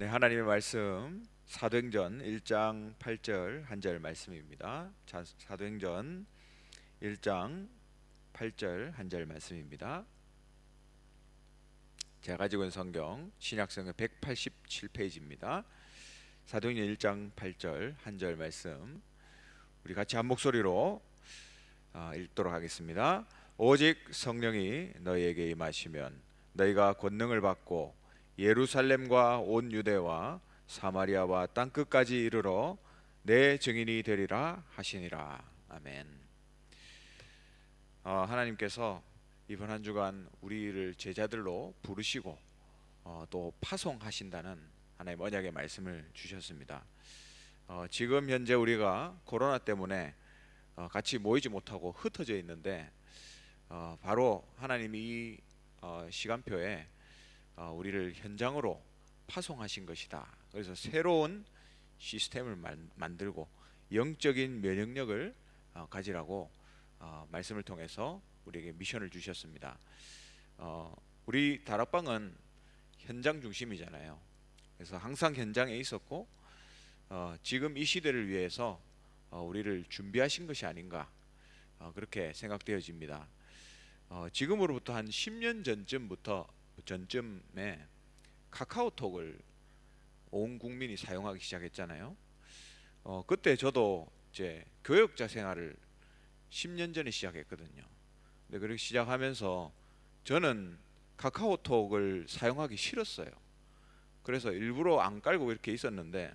네, 하나님의 말씀 사도행전 1장 8절 한 절 말씀입니다. 자, 사도행전 1장 8절 한 절 말씀입니다. 제가 가지고 있는 성경 신약성경 187페이지입니다. 사도행전 1장 8절 한 절 말씀 우리 같이 한 목소리로 아, 읽도록 하겠습니다. 오직 성령이 너희에게 임하시면 너희가 권능을 받고 예루살렘과 온 유대와 사마리아와 땅 끝까지 이르러 내 증인이 되리라 하시니라. 아멘. 어, 하나님께서 이번 한 주간 우리를 제자들로 부르시고 어, 또 파송하신다는 하나님 언약의 말씀을 주셨습니다. 어, 지금 현재 우리가 코로나 때문에 어, 같이 모이지 못하고 흩어져 있는데 어, 바로 하나님이 이 어, 시간표에 어, 우리를 현장으로 파송하신 것이다. 그래서 새로운 시스템을 만, 만들고 영적인 면역력을 어, 가지라고 어, 말씀을 통해서 우리에게 미션을 주셨습니다. 어, 우리 다락방은 현장 중심이잖아요. 그래서 항상 현장에 있었고 어, 지금 이 시대를 위해서 어, 우리를 준비하신 것이 아닌가 어, 그렇게 생각되어집니다. 어, 지금으로부터 한 10년 전쯤부터 전쯤에 카카오톡을 온 국민이 사용하기 시작했잖아요. 어, 그때 저도 이제 교역자 생활을 10년 전에 시작했거든요. 근데 그렇게 시작하면서 저는 카카오톡을 사용하기 싫었어요. 그래서 일부러 안 깔고 이렇게 있었는데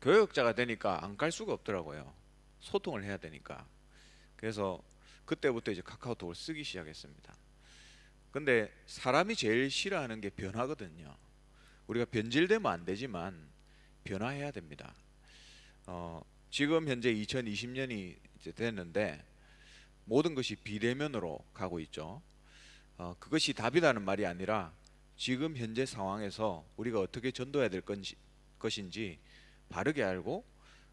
교역자가 되니까 안 깔 수가 없더라고요. 소통을 해야 되니까. 그래서 그때부터 이제 카카오톡을 쓰기 시작했습니다. 근데 사람이 제일 싫어하는 게 변화거든요. 우리가 변질되면 안 되지만 변화해야 됩니다. 어, 지금 현재 2020년이 이제 됐는데 모든 것이 비대면으로 가고 있죠. 어, 그것이 답이라는 말이 아니라 지금 현재 상황에서 우리가 어떻게 전도해야 될 건지, 것인지 바르게 알고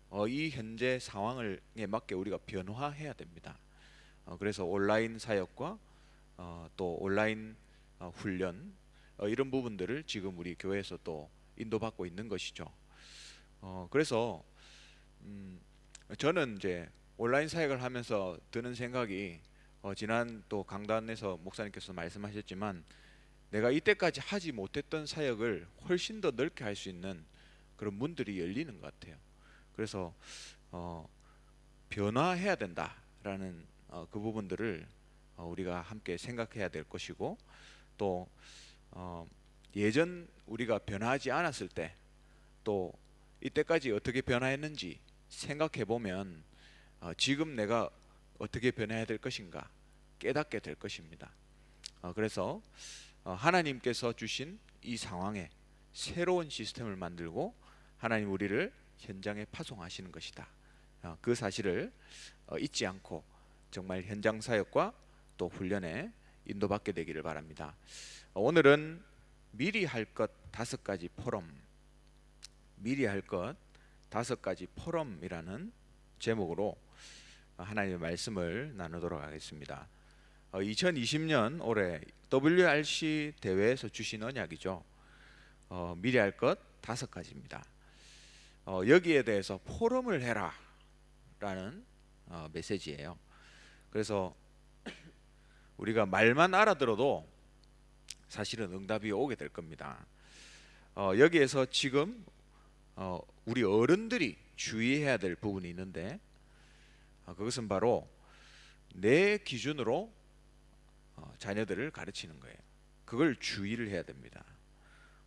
어, 이 현재 상황에 맞게 우리가 변화해야 됩니다. 어, 그래서 온라인 사역과 어, 또 온라인 어, 훈련 어, 이런 부분들을 지금 우리 교회에서 또 인도받고 있는 것이죠. 어, 그래서 음, 저는 이제 온라인 사역을 하면서 드는 생각이 어, 지난 또 강단에서 목사님께서 말씀하셨지만 내가 이때까지 하지 못했던 사역을 훨씬 더 넓게 할 수 있는 그런 문들이 열리는 것 같아요. 그래서 어, 변화해야 된다라는 어, 그 부분들을 어, 우리가 함께 생각해야 될 것이고 또 어, 예전 우리가 변화하지 않았을 때 또 이때까지 어떻게 변화했는지 생각해 보면 어, 지금 내가 어떻게 변해야 될 것인가 깨닫게 될 것입니다. 어, 그래서 어, 하나님께서 주신 이 상황에 새로운 시스템을 만들고 하나님 우리를 현장에 파송하시는 것이다. 어, 그 사실을 어, 잊지 않고 정말 현장 사역과 또 훈련에 인도받게 되기를 바랍니다. 어, 오늘은 미리 할 것 다섯 가지 포럼, 미리 할 것 다섯 가지 포럼이라는 제목으로 하나님의 말씀을 나누도록 하겠습니다. 2020년 올해 WRC 대회에서 주신 언약이죠. 어, 미리 할 것 다섯 가지입니다. 어, 여기에 대해서 포럼을 해라라는 어, 메시지예요. 그래서 우리가 말만 알아들어도 사실은 응답이 오게 될 겁니다. 어, 여기에서 지금 어, 우리 어른들이 주의해야 될 부분이 있는데 어, 그것은 바로 내 기준으로 어, 자녀들을 가르치는 거예요. 그걸 주의를 해야 됩니다.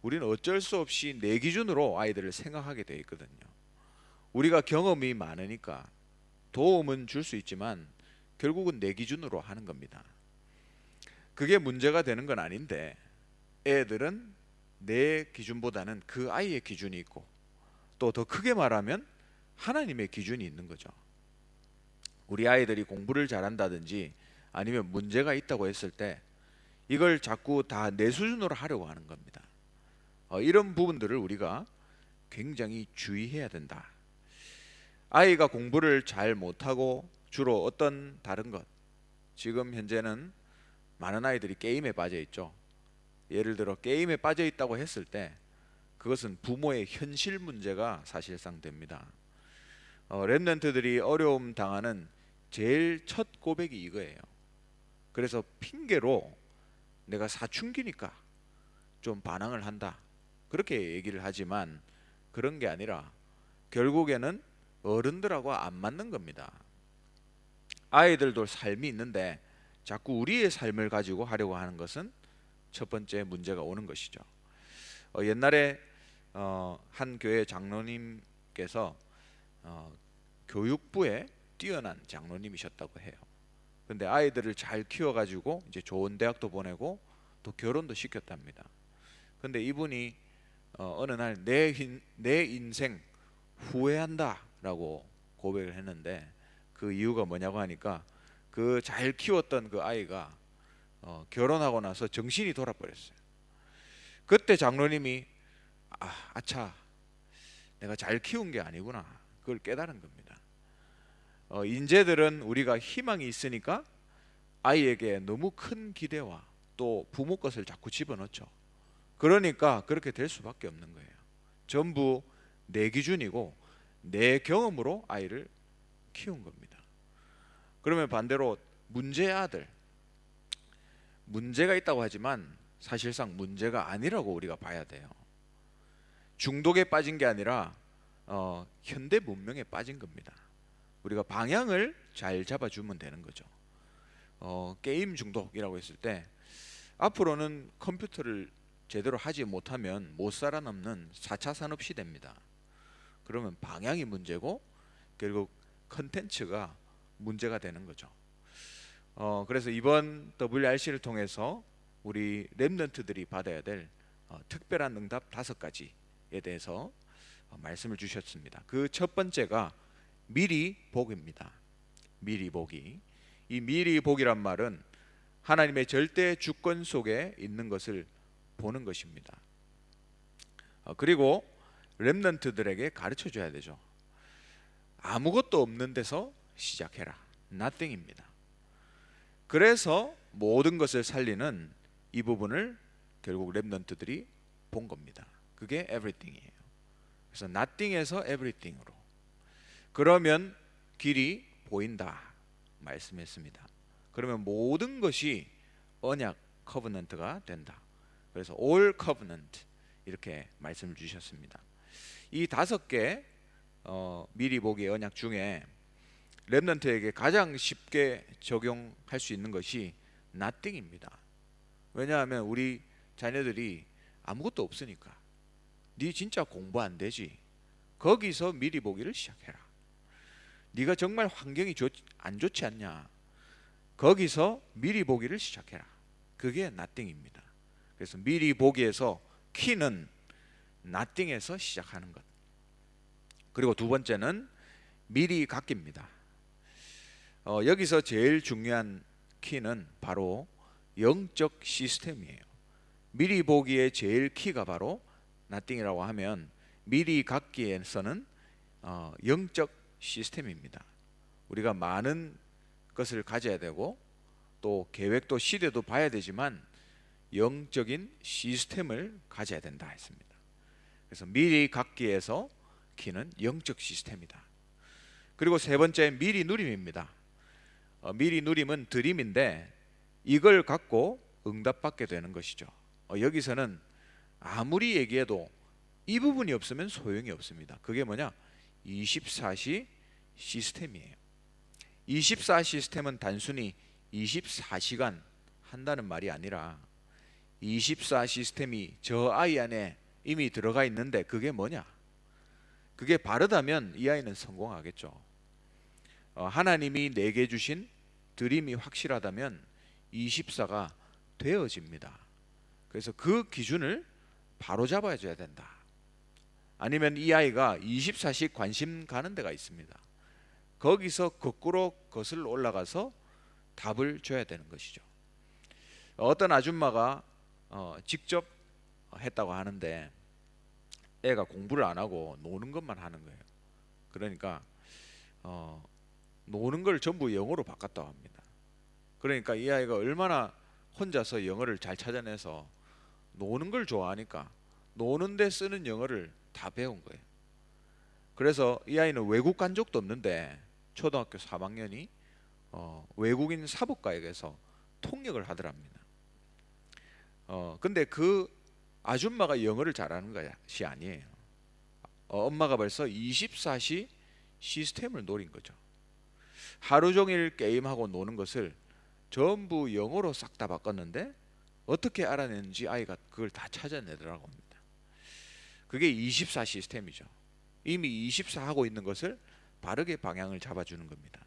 우리는 어쩔 수 없이 내 기준으로 아이들을 생각하게 돼 있거든요. 우리가 경험이 많으니까 도움은 줄 수 있지만 결국은 내 기준으로 하는 겁니다. 그게 문제가 되는 건 아닌데 애들은 내 기준보다는 그 아이의 기준이 있고 또 더 크게 말하면 하나님의 기준이 있는 거죠. 우리 아이들이 공부를 잘한다든지 아니면 문제가 있다고 했을 때 이걸 자꾸 다 내 수준으로 하려고 하는 겁니다. 어, 이런 부분들을 우리가 굉장히 주의해야 된다. 아이가 공부를 잘 못하고 주로 어떤 다른 것 지금 현재는 많은 아이들이 게임에 빠져 있죠. 예를 들어 게임에 빠져 있다고 했을 때 그것은 부모의 현실 문제가 사실상 됩니다. 어, 랩런트들이 어려움 당하는 제일 첫 고백이 이거예요. 그래서 핑계로 내가 사춘기니까 좀 반항을 한다. 그렇게 얘기를 하지만 그런 게 아니라 결국에는 어른들하고 안 맞는 겁니다. 아이들도 삶이 있는데 자꾸 우리의 삶을 가지고 하려고 하는 것은 첫 번째 문제가 오는 것이죠. 어, 옛날에 어, 한 교회 장로님께서 어, 교육부에 뛰어난 장로님이셨다고 해요. 근데 아이들을 잘 키워가지고 이제 좋은 대학도 보내고 또 결혼도 시켰답니다. 근데 이분이 어, 어느 날 내 내 인생 후회한다라고 고백을 했는데 그 이유가 뭐냐고 하니까 그 잘 키웠던 그 아이가 어, 결혼하고 나서 정신이 돌아버렸어요. 그때 장로님이 아, 아차 내가 잘 키운 게 아니구나 그걸 깨달은 겁니다. 어, 인재들은 우리가 희망이 있으니까 아이에게 너무 큰 기대와 또 부모 것을 자꾸 집어넣죠. 그러니까 그렇게 될 수밖에 없는 거예요. 전부 내 기준이고 내 경험으로 아이를 키운 겁니다. 그러면 반대로 문제의 아들 문제가 있다고 하지만 사실상 문제가 아니라고 우리가 봐야 돼요. 중독에 빠진 게 아니라 어, 현대 문명에 빠진 겁니다. 우리가 방향을 잘 잡아주면 되는 거죠. 어, 게임 중독이라고 했을 때 앞으로는 컴퓨터를 제대로 하지 못하면 못 살아남는 4차 산업 시대입니다. 그러면 방향이 문제고 결국 컨텐츠가 문제가 되는 거죠. 어, 그래서 이번 WRC를 통해서 우리 랩런트들이 받아야 될 어, 특별한 응답 다섯 가지에 대해서 어, 말씀을 주셨습니다. 그 첫 번째가 미리 복입니다. 미리 복이 이 미리 복이란 말은 하나님의 절대 주권 속에 있는 것을 보는 것입니다. 어, 그리고 렘넌트들에게 가르쳐 줘야 되죠. 아무것도 없는 데서 시작해라. nothing입니다. 그래서 모든 것을 살리는 이 부분을 결국 렘넌트들이 본 겁니다. 그게 everything이에요. 그래서 nothing에서 everything으로. 그러면 길이 보인다 말씀했습니다. 그러면 모든 것이 언약 커버넌트가 된다. 그래서 all covenant 이렇게 말씀을 주셨습니다. 이 다섯 개 어, 미리 보기 언약 중에 렘넌트에게 가장 쉽게 적용할 수 있는 것이 nothing입니다. 왜냐하면 우리 자녀들이 아무것도 없으니까 네 진짜 공부 안 되지. 거기서 미리 보기를 시작해라. 네가 정말 환경이 좋, 안 좋지 않냐? 거기서 미리 보기를 시작해라. 그게 nothing입니다. 그래서 미리 보기에서 키는 nothing에서 시작하는 것. 그리고 두 번째는 미리 갖기입니다. 어, 여기서 제일 중요한 키는 바로 영적 시스템이에요. 미리 보기의 제일 키가 바로 nothing이라고 하면 미리 갖기에서는 어, 영적 시스템입니다. 우리가 많은 것을 가져야 되고 또 계획도 시대도 봐야 되지만 영적인 시스템을 가져야 된다 했습니다. 그래서 미리 갖기에서 키는 영적 시스템이다. 그리고 세 번째 미리 누림입니다. 어, 미리 누림은 드림인데 이걸 갖고 응답받게 되는 것이죠. 어, 여기서는 아무리 얘기해도 이 부분이 없으면 소용이 없습니다. 그게 뭐냐? 24시 시스템이에요. 24 시스템은 단순히 24시간 한다는 말이 아니라 24 시스템이 저 아이 안에 이미 들어가 있는데 그게 뭐냐? 그게 바르다면 이 아이는 성공하겠죠. 어, 하나님이 내게 주신 드림이 확실하다면 24가 되어집니다. 그래서 그 기준을 바로 잡아줘야 된다. 아니면 이 아이가 24시 관심 가는 데가 있습니다. 거기서 거꾸로 거슬러 올라가서 답을 줘야 되는 것이죠. 어떤 아줌마가 어, 직접 했다고 하는데 애가 공부를 안 하고 노는 것만 하는 거예요. 그러니까 어, 노는 걸 전부 영어로 바꿨다고 합니다. 그러니까 이 아이가 얼마나 혼자서 영어를 잘 찾아내서 노는 걸 좋아하니까 노는데 쓰는 영어를 다 배운 거예요. 그래서 이 아이는 외국 간 적도 없는데 초등학교 3학년이 어, 외국인 사법가에게서 통역을 하더랍니다. 어, 근데 그 아줌마가 영어를 잘하는 것이 아니에요. 어, 엄마가 벌써 24시 시스템을 노린 거죠. 하루 종일 게임하고 노는 것을 전부 영어로 싹 다 바꿨는데 어떻게 알아냈는지 아이가 그걸 다 찾아내더라고 합니다. 그게 24 시스템이죠. 이미 24 하고 있는 것을 바르게 방향을 잡아주는 겁니다.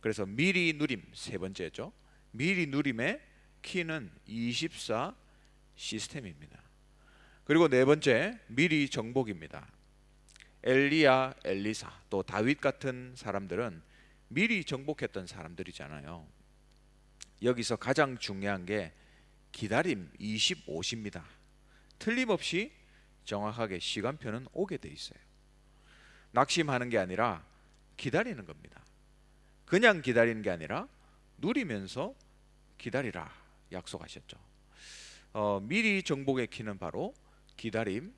그래서 미리 누림 세 번째죠. 미리 누림의 키는 24 시스템입니다. 그리고 네 번째 미리 정복입니다. 엘리야, 엘리사, 또 다윗 같은 사람들은 미리 정복했던 사람들이잖아요. 여기서 가장 중요한 게 기다림 25시입니다. 틀림없이 정확하게 시간표는 오게 돼 있어요. 낙심하는 게 아니라 기다리는 겁니다. 그냥 기다리는 게 아니라 누리면서 기다리라 약속하셨죠. 어, 미리 정복의 키는 바로 기다림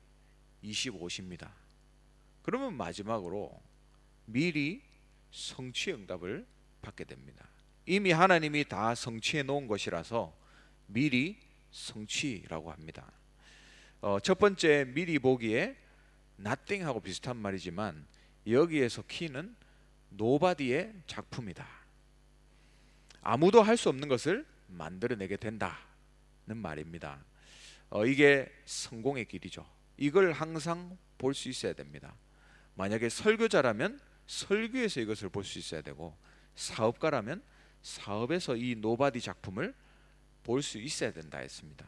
25시입니다. 그러면 마지막으로 미리 성취 응답을 받게 됩니다. 이미 하나님이 다 성취해 놓은 것이라서 미리 성취라고 합니다. 어, 첫 번째 미리 보기에 nothing하고 비슷한 말이지만 여기에서 키는 nobody의 작품이다. 아무도 할 수 없는 것을 만들어내게 된다는 말입니다. 어, 이게 성공의 길이죠. 이걸 항상 볼 수 있어야 됩니다. 만약에 설교자라면 설교에서 이것을 볼 수 있어야 되고 사업가라면 사업에서 이 노바디 작품을 볼 수 있어야 된다 했습니다.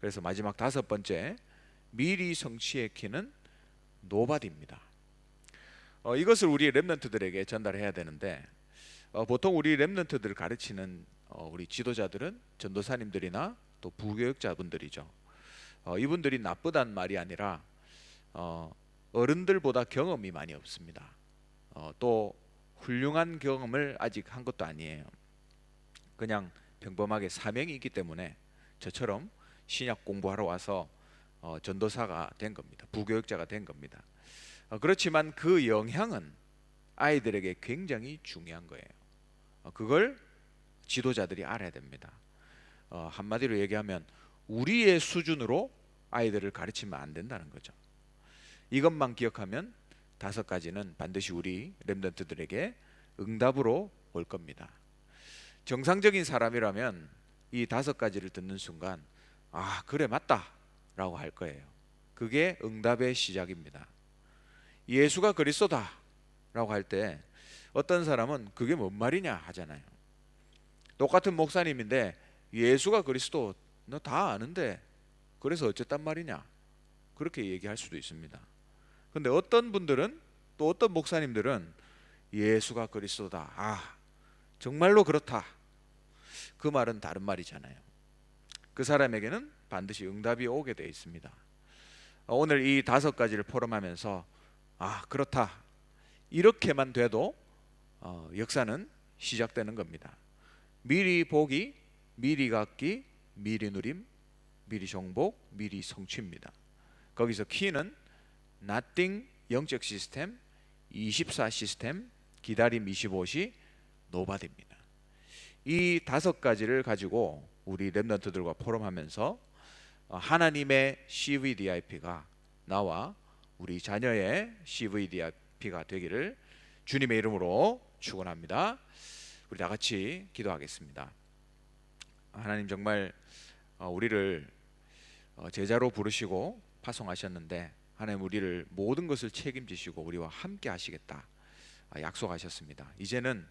그래서 마지막 다섯 번째 미리 성취의 키는 노바디입니다. 어, 이것을 우리 렘넌트들에게 전달해야 되는데 어, 보통 우리 렘넌트들을 가르치는 어, 우리 지도자들은 전도사님들이나 또 부교육자분들이죠. 어, 이분들이 나쁘단 말이 아니라 어, 어른들보다 경험이 많이 없습니다. 어, 또 훌륭한 경험을 아직 한 것도 아니에요. 그냥 평범하게 사명이 있기 때문에 저처럼 신약 공부하러 와서 어, 전도사가 된 겁니다. 부교육자가 된 겁니다. 어, 그렇지만 그 영향은 아이들에게 굉장히 중요한 거예요. 어, 그걸 지도자들이 알아야 됩니다. 어, 한마디로 얘기하면 우리의 수준으로 아이들을 가르치면 안 된다는 거죠. 이것만 기억하면 다섯 가지는 반드시 우리 렘던트들에게 응답으로 올 겁니다. 정상적인 사람이라면 이 다섯 가지를 듣는 순간 아 그래 맞다라고 할 거예요. 그게 응답의 시작입니다. 예수가 그리스도다라고 할 때 어떤 사람은 그게 뭔 말이냐 하잖아요. 똑같은 목사님인데 예수가 그리스도 너 다 아는데 그래서 어쨌단 말이냐 그렇게 얘기할 수도 있습니다. 근데 어떤 분들은 또 어떤 목사님들은 예수가 그리스도다. 아, 정말로 그렇다. 그 말은 다른 말이잖아요. 그 사람에게는 반드시 응답이 오게 돼 있습니다. 오늘 이 다섯 가지를 포럼하면서 아, 그렇다. 이렇게만 돼도 어, 역사는 시작되는 겁니다. 미리 보기, 미리 갖기, 미리 누림, 미리 정복, 미리 성취입니다. 거기서 키는 nothing 영적 시스템, 24 시스템, 기다림 25시, 노바디입니다. 이 다섯 가지를 가지고 우리 랩런트들과 포럼하면서 어, 하나님의 CVDIP가 나와 우리 자녀의 CVDIP가 되기를 주님의 이름으로 축원합니다. 우리 다 같이 기도하겠습니다. 하나님 정말 어, 우리를 어, 제자로 부르시고 파송하셨는데 하나님 우리를 모든 것을 책임지시고 우리와 함께 하시겠다 아, 약속하셨습니다. 이제는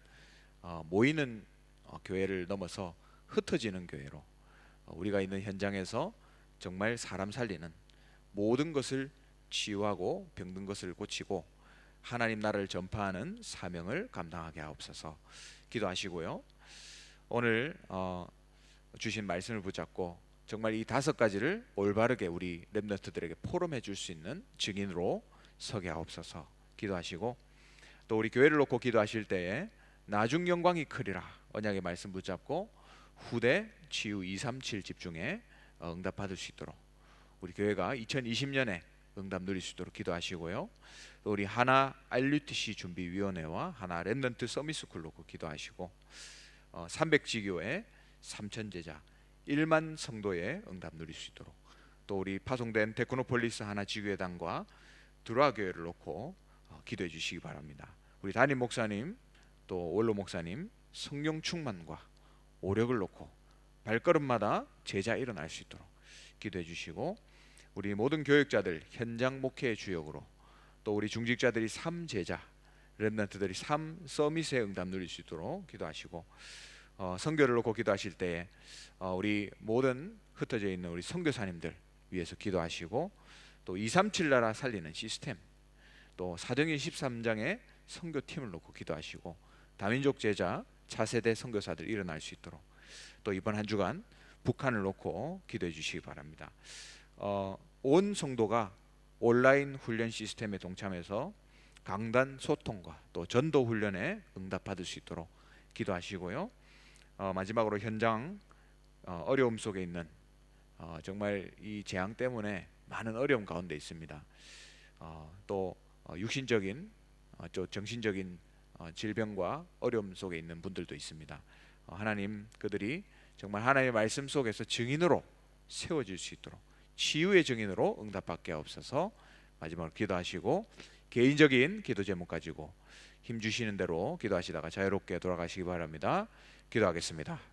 어, 모이는 어, 교회를 넘어서 흩어지는 교회로 어, 우리가 있는 현장에서 정말 사람 살리는 모든 것을 치유하고 병든 것을 고치고 하나님 나라를 전파하는 사명을 감당하게 하옵소서 기도하시고요. 오늘 주신 말씀을 붙잡고 정말 이 다섯 가지를 올바르게 우리 렘너트들에게 포럼해 줄 수 있는 증인으로 서게 하옵소서 기도하시고 또 우리 교회를 놓고 기도하실 때에 나중 영광이 크리라 언약의 말씀 붙잡고 후대 치유 237 집중에 어, 응답 받을 수 있도록 우리 교회가 2020년에 응답 누릴 수 있도록 기도하시고요. 또 우리 하나 RUTC 준비위원회와 하나 랩런트 서밋스쿨 놓고 기도하시고 어, 300지교회 3천 제자 1만 성도의 응답 누릴 수 있도록 또 우리 파송된 테크노폴리스 하나 지교회당과 드라 교회를 놓고 어, 기도해 주시기 바랍니다. 우리 담임 목사님 또 원로 목사님 성령 충만과 오력을 놓고 발걸음마다 제자 일어날 수 있도록 기도해 주시고 우리 모든 교육자들 현장 목회의 주역으로 또 우리 중직자들이 삼 제자 렘넌트들이 삼 서밋의 응답 누릴 수 있도록 기도하시고 어, 선교를 놓고 기도하실 때에 어, 우리 모든 흩어져 있는 우리 선교사님들 위해서 기도하시고 또 237 나라 살리는 시스템 또 사도행전 13장의 선교팀을 놓고 기도하시고 다민족 제자 차세대 선교사들 일어날 수 있도록 또 이번 한 주간 북한을 놓고 기도해 주시기 바랍니다. 어, 온 성도가 온라인 훈련 시스템에 동참해서 강단 소통과 또 전도 훈련에 응답받을 수 있도록 기도하시고요. 어, 마지막으로 현장 어, 어려움 속에 있는 어, 정말 이 재앙 때문에 많은 어려움 가운데 있습니다. 어, 또 어, 육신적인 어, 또 정신적인 어, 질병과 어려움 속에 있는 분들도 있습니다. 어, 하나님 그들이 정말 하나님의 말씀 속에서 증인으로 세워질 수 있도록 치유의 증인으로 응답받게 없어서 마지막으로 기도하시고 개인적인 기도 제목 가지고 힘 주시는 대로 기도하시다가 자유롭게 돌아가시기 바랍니다. 기도하겠습니다.